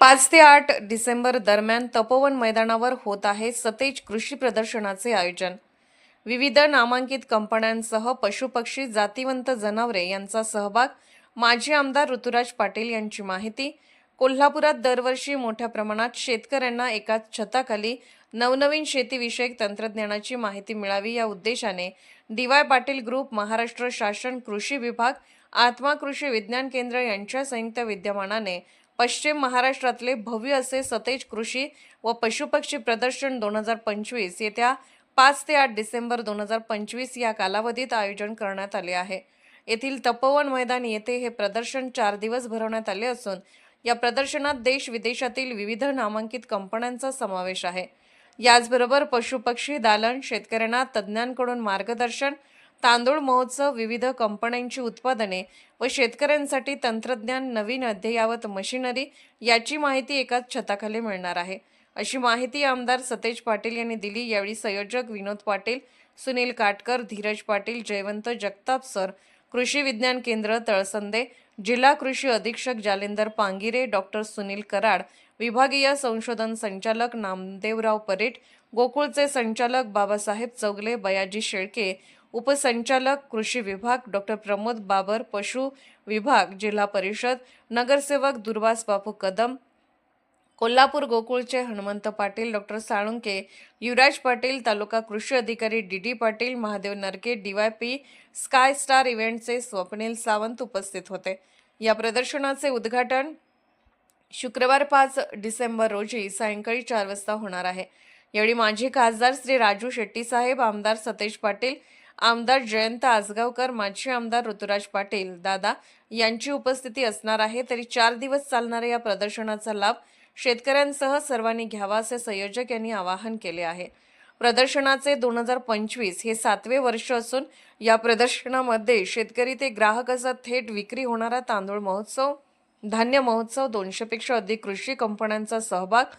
पाच ते आठ डिसेंबर दरम्यान तपोवन मैदानावर होत आहे सतेज कृषी प्रदर्शनाचे आयोजन. विविध नामांकित कंपन्यांसह पशुपक्षी जातीवंत जनावरे यांचा सहभाग माजी आमदार ऋतुराज पाटील यांची माहिती. कोल्हापुरात दरवर्षी मोठ्या प्रमाणात शेतकऱ्यांना एकाच छताखाली नवनवीन शेतीविषयक तंत्रज्ञानाची माहिती मिळावी या उद्देशाने D Y Patil group Maharashtra शासन कृषी विभाग आत्मा कृषी विज्ञान केंद्र यांच्या संयुक्त विद्यमानाने पश्चिम महाराष्ट्रातले भव्य असे सतेज कृषी व पशुपक्षी प्रदर्शन दोन हजार पंचवीस येत्या पाच ते आठ डिसेंबर दोन हजार पंचवीस या कालावधीत आयोजन करण्यात आले आहे. येथील तपोवन मैदान येथे हे प्रदर्शन चार दिवस भरवण्यात आले असून या प्रदर्शनात देश विदेशातील विविध नामांकित कंपन्यांचा समावेश आहे. याचबरोबर पशुपक्षी दालन शेतकऱ्यांना तज्ज्ञांकडून मार्गदर्शन तांदूळ महोत्सव विविध कंपन्यांची उत्पादने व शेतकऱ्यांसाठी तंत्रज्ञान नवीन अद्ययावत मशिनरी याची माहिती एकाच छताखाली मिळणार आहे. अशी माहिती आमदार सतेज पाटील यांनी दिली. यावेळी संयोजक विनोद पाटील सुनील काटकर धीरज पाटील जयवंत जगताप सर कृषी विज्ञान केंद्र तळसंदे जिल्हा कृषी अधीक्षक जालिंदर पांगिरे डॉक्टर सुनील कराड विभागीय संशोधन संचालक नामदेवराव परेट गोकुळचे संचालक बाबासाहेब चौगले बयाजी शेळके उपसंचालक कृषी विभाग डॉक्टर प्रमोद बाबर पशु विभाग जिल्हा परिषद नगरसेवक दुर्वास बापू कदम कोल्हापूर गोकुळचे हनुमंत पाटील डॉक्टर साळुंके युवराज पाटील तालुका कृषी अधिकारी D D Patil Mahadev Narke DYP sky star इव्हेंटचे Swapnil Sawant उपस्थित होते. या प्रदर्शनाचे उद्घाटन शुक्रवार पाच डिसेंबर रोजी सायंकाळी चार वाजता होणार आहे. यावेळी माजी खासदार श्री राजू शेट्टी साहेब आमदार सतेज पाटील आमदार जयंत आसगावकर माजी आमदार ऋतुराज पाटील दादा यांची उपस्थिती असणार आहे. तरी चार दिवस चालणाऱ्या या प्रदर्शनाचा लाभ शेतकऱ्यांसह सर्वांनी घ्यावा असे संयोजक यांनी आवाहन केले आहे. प्रदर्शनाचे दोन हजार पंचवीस हे सातवे वर्ष असून या प्रदर्शनामध्ये शेतकरी ते ग्राहक असा थेट विक्री होणारा तांदूळ महोत्सव धान्य महोत्सव दोनशेपेक्षा अधिक कृषी कंपन्यांचा सहभाग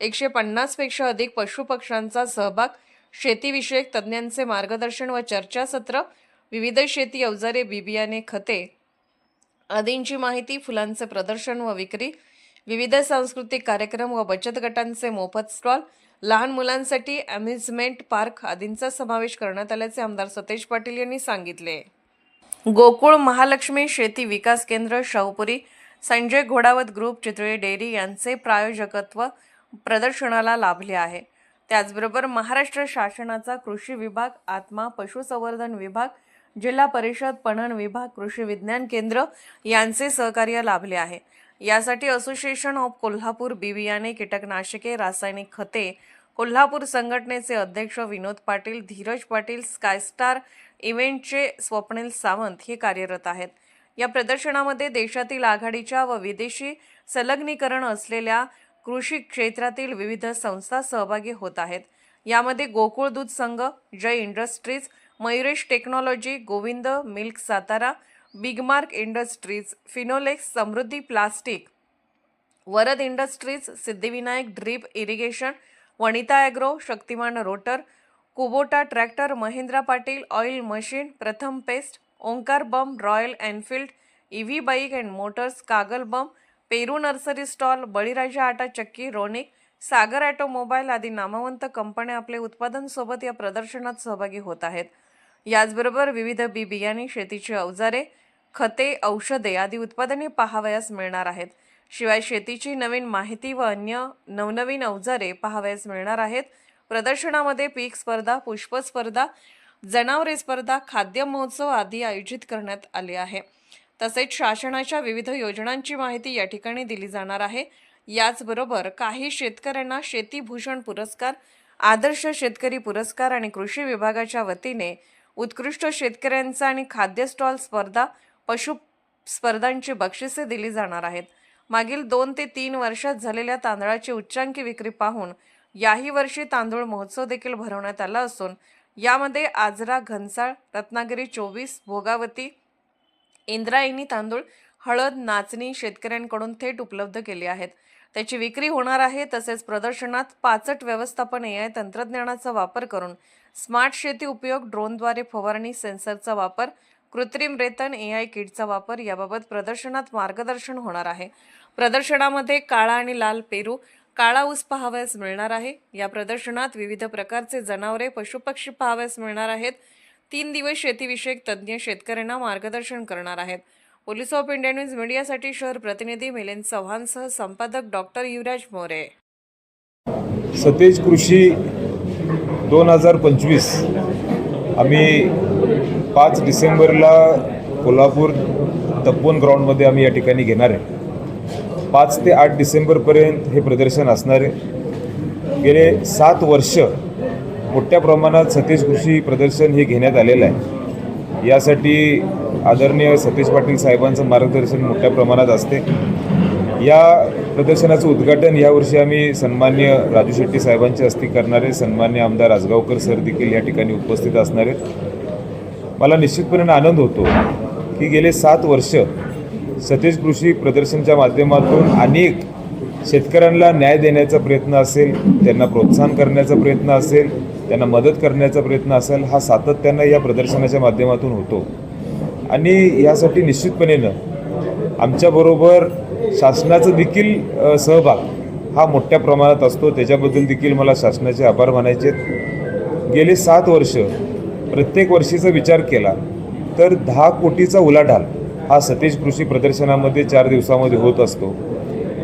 एकशे पन्नासपेक्षा अधिक पशुपक्ष्यांचा सहभाग शेतीविषयक तज्ज्ञांचे मार्गदर्शन व चर्चासत्र विविध शेती अवजारे बिबियाने खते आदींची माहिती फुलांचे प्रदर्शन व विक्री विविध सांस्कृतिक कार्यक्रम व बचत गटांचे मोफत स्टॉल लहान मुलांसाठी अम्युजमेंट पार्क आदींचा समावेश करण्यात आल्याचे आमदार सतेज पाटील यांनी सांगितले. गोकुळ महालक्ष्मी शेती विकास केंद्र शाहूपुरी संजय घोडावत ग्रुप चितळे डेअरी यांचे प्रायोजकत्व प्रदर्शनाला लाभले आहे. त्याचबरोबर महाराष्ट्र शासनाचा कृषी विभाग आत्मा पशुसंवर्धन विभाग जिल्हा परिषद पणन विभाग कृषी विज्ञान केंद्र यांचे सहकार्य लाभले आहे. यासाठी असोसिएशन ऑफ कोल्हापूर बिबियाणे कीटकनाशके रासायनिक खते कोल्हापूर संघटनेचे अध्यक्ष विनोद पाटील धीरज पाटील स्कायस्टार इव्हेंटचे स्वप्नील सावंत हे कार्यरत आहेत. या प्रदर्शनामध्ये देशातील आघाडीच्या व विदेशी संलग्नीकरण असलेल्या कृषी क्षेत्रातील विविध संस्था सहभागी होत आहेत. यामध्ये गोकुळ दूध संघ Jay industries Mayuresh technology Govind milk Satara Bigmark industries Finolex Samruddhi plastic Varad industries Siddhivinayak drip irrigation Vanita agro Shaktiman rotor Kubota tractor Mahindra Patil oil machine Pratham pest Omkar Bam Royal Enfield E V bike and motors Kagal Bam Peru nursery stall Baliraja आटा चक्की रोनिक सागर automobile आदी नामवंत कंपन्या आपले उत्पादनसोबत या प्रदर्शनात सहभागी होत आहेत. याचबरोबर विविध बी बियाणे शेतीची अवजारे खते औषधे आदी उत्पादने पाहावयास मिळणार आहेत. शिवाय शेतीची नवीन माहिती व अन्य नवनवीन अवजारे पाहावयास मिळणार आहेत. प्रदर्शनामध्ये पीक स्पर्धा पुष्प स्पर्धा जनावरे स्पर्धा खाद्य महोत्सव आदी आयोजित करण्यात आले आहे. तसेच शासनाच्या विविध योजनांची माहिती या ठिकाणी दिली जाणार आहे. याचबरोबर काही शेतकऱ्यांना शेतीभूषण पुरस्कार आदर्श शेतकरी पुरस्कार आणि कृषी विभागाच्या वतीने उत्कृष्ट शेतकऱ्यांचा आणि खाद्य स्टॉल स्पर्धा पशु स्पर्धांची बक्षिसे दिली जाणार आहेत. मागील दोन ते तीन वर्षात झालेल्या तांदळाची उच्चांकी विक्री पाहून याही वर्षी तांदूळ महोत्सव देखील भरवण्यात आला असून यामध्ये आजरा घनसाळ रत्नागिरी चोवीस भोगावती इंद्रायणी तांदूळ हळद नाचणी शेतकऱ्यांकडून थेट उपलब्ध केले आहेत. त्याची विक्री होणार आहे तसेच प्रदर्शनात पाचट व्यवस्थापन ए आय तंत्रज्ञानाचा वापर करून स्मार्ट शेती उपयोग ड्रोनद्वारे फवारणी सेन्सरचा वापर कृत्रिम रेतन ए आय किटचा वापर याबाबत प्रदर्शनात मार्गदर्शन होणार आहे. प्रदर्शनामध्ये काळा आणि लाल पेरू काळा ऊस पाहावयास मिळणार आहे. या प्रदर्शनात विविध प्रकारचे जनावरे पशुपक्षी पाहावयास मिळणार आहेत. तीन दिवस शेतीविषयक तज्ज्ञ शेतकऱ्यांना मार्गदर्शन करणार आहेत. पोलीस ऑफ इंडिया न्यूज मीडियासाठी शहर प्रतिनिधी मिलिंद चव्हाणसह संपादक डॉक्टर युवराज मोरे. सतेज कृषी दोन हजार पंचवीस. आम्ही पाच डिसेंबरला कोल्हापूर तपोवन ग्राउंडमध्ये आम्ही या ठिकाणी घेणार आहे. पाच ते आठ डिसेंबरपर्यंत हे प्रदर्शन असणार आहे. गेले सात वर्ष मोठ्या प्रमाणात सतीश कृषी प्रदर्शन हे घेण्यात आलेलं आहे. यासाठी आदरणीय सतीश पाटील साहेबांचं मार्गदर्शन मोठ्या प्रमाणात असते. या प्रदर्शनाचं उद्घाटन यावर्षी आम्ही सन्मान्य राजू शेट्टी साहेबांच्या हस्ते करणारे सन्मान्य आमदार आजगावकर सर देखील या ठिकाणी उपस्थित असणार आहेत. मला निश्चितपणे आनंद होतो की गेले सात वर्ष सतीश कृषी प्रदर्शनच्या माध्यमातून अनेक शेतकऱ्यांना न्याय देण्याचा प्रयत्न असेल त्यांना प्रोत्साहन करण्याचा प्रयत्न असेल त्यांना मदत करण्याचा प्रयत्न असेल हा सातत्यानं या प्रदर्शनाच्या माध्यमातून होतो. आणि यासाठी निश्चितपणेनं आमच्याबरोबर शासनाचं देखील सहभाग हा मोठ्या प्रमाणात असतो. त्याच्याबद्दल देखील मला शासनाचे आभार मानायचे गेले सात वर्ष प्रत्येक वर्षीचा विचार केला तर दहा कोटीचा उलाढाल हा सतेज कृषी प्रदर्शनामध्ये चार दिवसामध्ये होत असतो.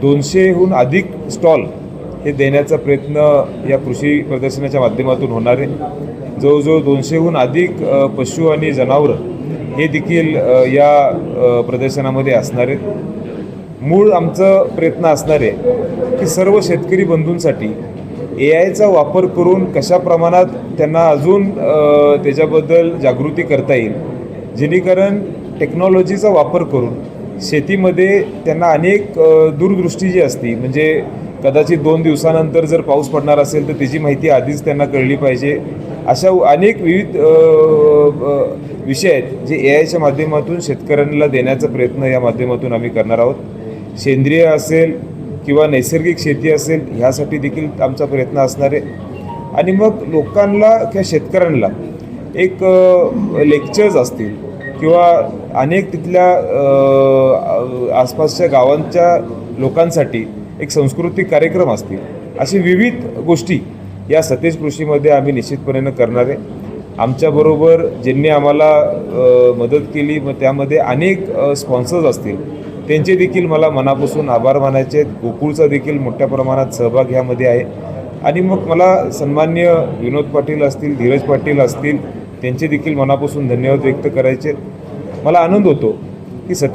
दोनशेहून अधिक स्टॉल हे देण्याचा प्रयत्न या कृषी प्रदर्शनाच्या माध्यमातून होणार आहे. जवळजवळ दोनशेहून अधिक पशु आणि जनावरं हे देखील या प्रदर्शनामध्ये असणार आहेत. मूळ आमचं प्रयत्न असणार आहे की सर्व शेतकरी बंधूंसाठी ए आयचा वापर करून कशा प्रमाणात त्यांना अजून त्याच्याबद्दल जागृती करता येईल. जेणेकरून टेक्नॉलॉजीचा वापर करून शेतीमध्ये त्यांना अनेक दूरदृष्टी जी असती म्हणजे कदाचित दोन दिवसानंतर जर पाऊस पडणार असेल तर त्याची माहिती आधीच त्यांना कळली पाहिजे. अशा अनेक विविध विषय आहेत जे ए आयच्या माध्यमातून शेतकऱ्यांना देण्याचा प्रयत्न या माध्यमातून आम्ही करणार आहोत. सेंद्रिय असेल किंवा नैसर्गिक शेती असेल ह्यासाठी देखील आमचा प्रयत्न असणार आहे. आणि मग लोकांना किंवा शेतकऱ्यांना एक लेक्चर्स असतील किंवा अनेक तिथल्या आसपासच्या गावांच्या लोकांसाठी एक सांस्कृतिक कार्यक्रम असतील. अशी विविध गोष्टी या सतेज कृषीमध्ये आम्ही निश्चितपणे करणार आहे. आमच्याबरोबर ज्यांनी आम्हाला मदत केली मग त्यामध्ये अनेक स्पॉन्सर्स असतील. त्यांचे देखील मला मनापासून आभार मानायचे आहेत. गोकुळचा देखील मोठ्या प्रमाणात सहभाग ह्यामध्ये आहे. आणि मग मला सन्मान्य विनोद पाटील असतील धीरज पाटील असतील त्यांचे देखील मनापासून धन्यवाद व्यक्त करायचे आहेत. मला आनंद होतो की Satya